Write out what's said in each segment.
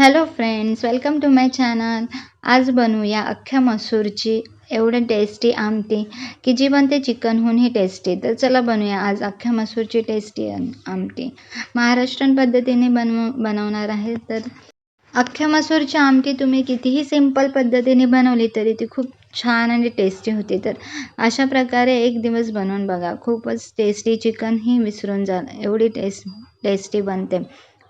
Hello friends welcome to my channel आज बनवूया अख्ख्या मसूरची एवढं टेस्टी आमटी की जी बनते चिकनहूनही टेस्टी तर चला बनवूया आज अख्ख्या मसूरची टेस्टी आमटी. महाराष्ट्रीयन पद्धतीने बनव बनवणार आहे. तर अख्ख्या मसूरची आमटी तुम्ही कितीही सिंपल पद्धतीने बनवली तरी ती खूप छान आणि टेस्टी होते. तर अशा प्रकारे एक दिवस बनवून बघा. खूपच टेस्टी चिकनही विसरून जा एवढी टेस्ट टेस्टी बनते.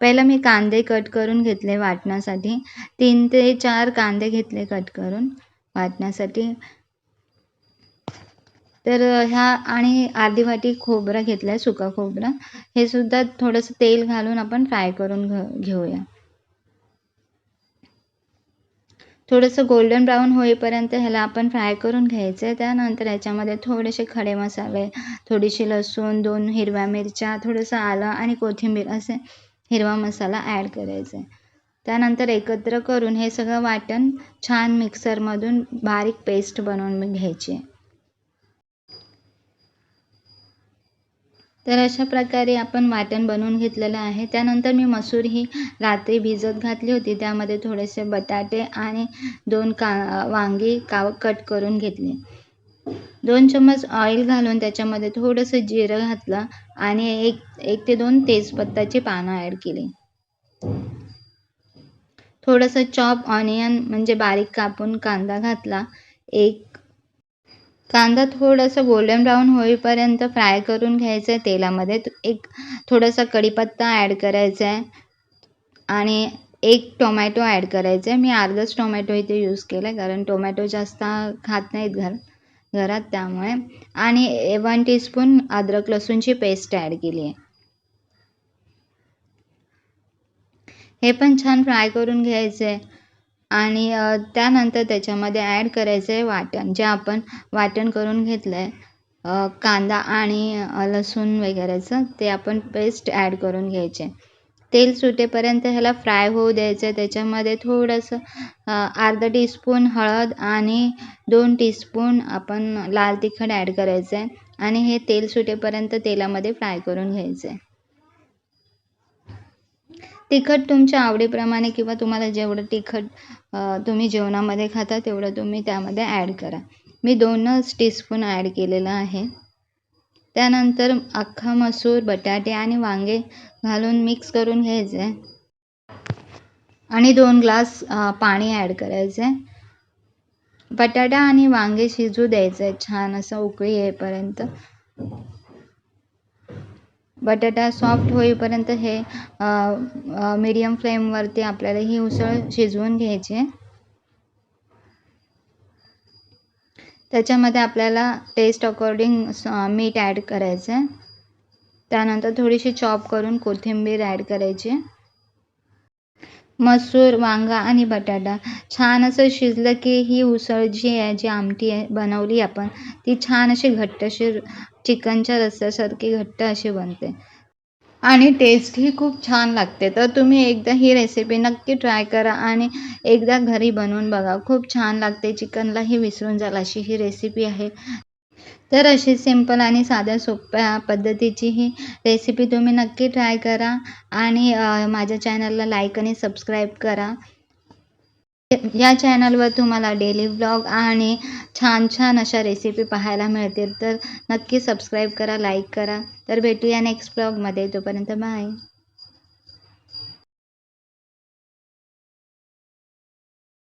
पहिलं मी कांदे कट करून घेतले वाटण्यासाठी. तीन ते चार कांदे घेतले कट करून वाटण्यासाठी. तर ह्या आणि अर्धी वाटी खोबरं घेतलं आहे सुका खोबरं. हे सुद्धा थोडंसं तेल घालून आपण फ्राय करून घ घेऊया. थोडंसं गोल्डन ब्राऊन होईपर्यंत ह्याला आपण फ्राय करून घ्यायचं आहे त्यानंतर ह्याच्यामध्ये थोडेसे खडे मसाले थोडीशी लसूण दोन हिरव्या मिरच्या थोडंसं आलं आणि कोथिंबीर असे हिरवा मसाला ॲड करायचा आहे. त्यानंतर एकत्र करून हे सगळं वाटण छान मिक्सरमधून बारीक पेस्ट बनवून घ्यायची तर अशा प्रकारे आपण वाटण बनवून घेतलेलं आहे. त्यानंतर मी मसूर ही रात्री भिजत घातली होती. त्यामध्ये थोडेसे बटाटे आणि दोन का वांगी काव कट करून घेतले. दोन चम्मच ऑइल घालून त्याच्यामध्ये थोडंसं जिरं घातलं आणि एक एक ते दोन तेजपत्ताची पानं ॲड केली. थोडंसं चॉप ऑनियन म्हणजे बारीक कापून कांदा घातला. एक कांदा थोडंसं गोल्डन ब्राऊन होईपर्यंत फ्राय करून घ्यायचं आहे तेलामध्ये. एक थोडासा कढीपत्ता ॲड करायचा आहे आणि एक टोमॅटो ॲड करायचा आहे मी अर्धाच टोमॅटो इथे यूज केला आहे कारण टोमॅटो जास्त खात नाहीत घर. घरात त्यामुळे. आणि वन टीस्पून अद्रक लसूणची पेस्ट ॲड केली आहे. हे पण छान फ्राय करून घ्यायचे. आणि त्यानंतर त्याच्यामध्ये ॲड करायचे वाटण जे आपण वाटण करून घेतलं आहे कांदा आणि लसूण वगैरेचं ते आपण पेस्ट ॲड करून घ्यायचे. तेल सुटेपर्यंत ह्याला फ्राय होऊ द्यायचं. आहे त्याच्यामध्ये थोडंसं अर्धा टीस्पून हळद आणि दोन टीस्पून आपण लाल तिखट ॲड करायचं आहे आणि हे तेल सुटेपर्यंत तेलामध्ये फ्राय करून घ्यायचं आहे तिखट तुमच्या आवडीप्रमाणे किंवा तुम्हाला जेवढं तिखट तुम्ही जेवणामध्ये खाता तेवढं तुम्ही त्यामध्ये ॲड करा. मी दोनच टीस्पून ॲड केलेलं आहे. त्यानंतर अख्खा मसूर बटाटे आणि वांगे घालून मिक्स करून घ्यायचे. आणि दोन ग्लास पाणी ॲड करायचं. आहे बटाटा आणि वांगे शिजू द्यायचं आहे छान असं उकळी येईपर्यंत. बटाटा सॉफ्ट होईपर्यंत हे मीडियम फ्लेमवरती आपल्याला ही उसळ शिजवून घ्यायची. त्याच्यामध्ये आपल्याला टेस्ट अकॉर्डिंग मीठ ॲड करायचं आहे त्यानंतर थोडीशी चॉप करून कोथिंबीर ॲड करायची. मसूर वांगा आणि बटाटा. छान असं शिजलं की ही उसळ जी आहे जी आमटी आहे बनवली आपण ती छान अशी घट्टशी चिकनच्या रस्स्यासारखी घट्ट अशी बनते. आणि टेस्टही खूप छान लागते. तर तुम्ही एकदा ही रेसिपी नक्की ट्राय करा आणि एकदा घरी बनवून बघा. खूप छान लागते. चिकनलाही विसरून जाल अशी ही रेसिपी आहे. तर अशी सिंपल आणि साध्या सोप्या पद्धतीची ही रेसिपी तुम्ही नक्की ट्राय करा आणि माझ्या चॅनलला लाईक आणि सबस्क्राईब करा. या चॅनलवर तुम्हाला डेली व्लॉग आणि छान छान अशा रेसिपी पाहायला मिळतील. तर नक्की सबस्क्राईब करा लाईक करा. तर भेटूया नेक्स्ट ब्लॉगमध्ये तोपर्यंत बाय